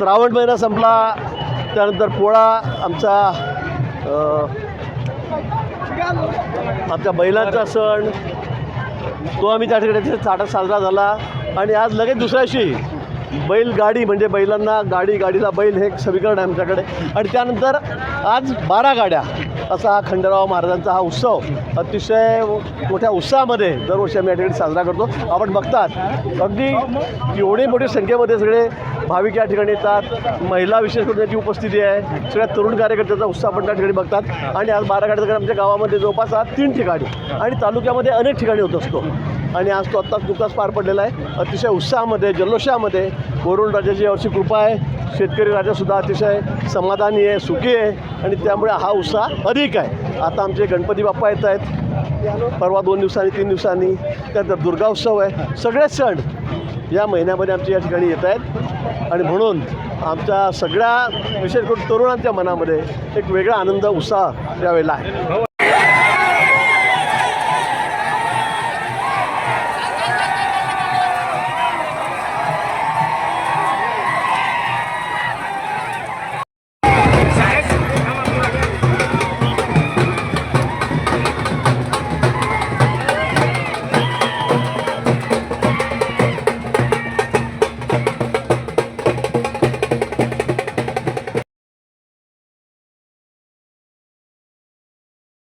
श्रावण महिना संपला त्यानंतर पोळा आमचा आमच्या बैलांचा सण तो आम्ही त्या ठिकाणी चाटा साजरा झाला. आणि आज लगेच दुसऱ्याशी बैलगाडी म्हणजे बैलांना गाडी गाडीला बैल हे समीकरण आहे आमच्याकडे. आणि त्यानंतर आज बारा गाड्या असा हा खंडेराव महाराजांचा हा उत्सव अतिशय मोठ्या उत्साहामध्ये दरवर्षी आम्ही या ठिकाणी साजरा करतो. आपण बघतात अगदी एवढी मोठी संख्येमध्ये सगळे भाविक या ठिकाणी येतात. महिला विशेष करून त्याची उपस्थिती आहे. सगळ्या तरुण कार्यकर्त्याचा उत्साह पण त्या ठिकाणी बघतात. आणि आज बारा गाड्या आमच्या गावामध्ये जवळपास आज तीन ठिकाणी आणि तालुक्यामध्ये अनेक ठिकाणी होत असतो. आणि आज तो आत्ताच नुकताच पार पडलेला आहे. अतिशय उत्साहामध्ये जल्लोषामध्ये वरुण राजाची यावर्षी कृपा आहे. शेतकरी राजासुद्धा अतिशय समाधानी आहे सुखी आहे. आणि त्यामुळे हा उत्साह अधिक आहे. आता आमचे गणपती बाप्पा येत आहेत. परवा दोन दिवसांनी तीन दिवसांनी. त्यानंतर दुर्गा उत्सव आहे सगळे सण या महिन्यामध्ये आमच्या या ठिकाणी येत आहेत. आणि म्हणून आमच्या सगळ्या विशेष करून तरुणांच्या मनामध्ये एक वेगळा आनंद उत्साह यावेळेला आहे.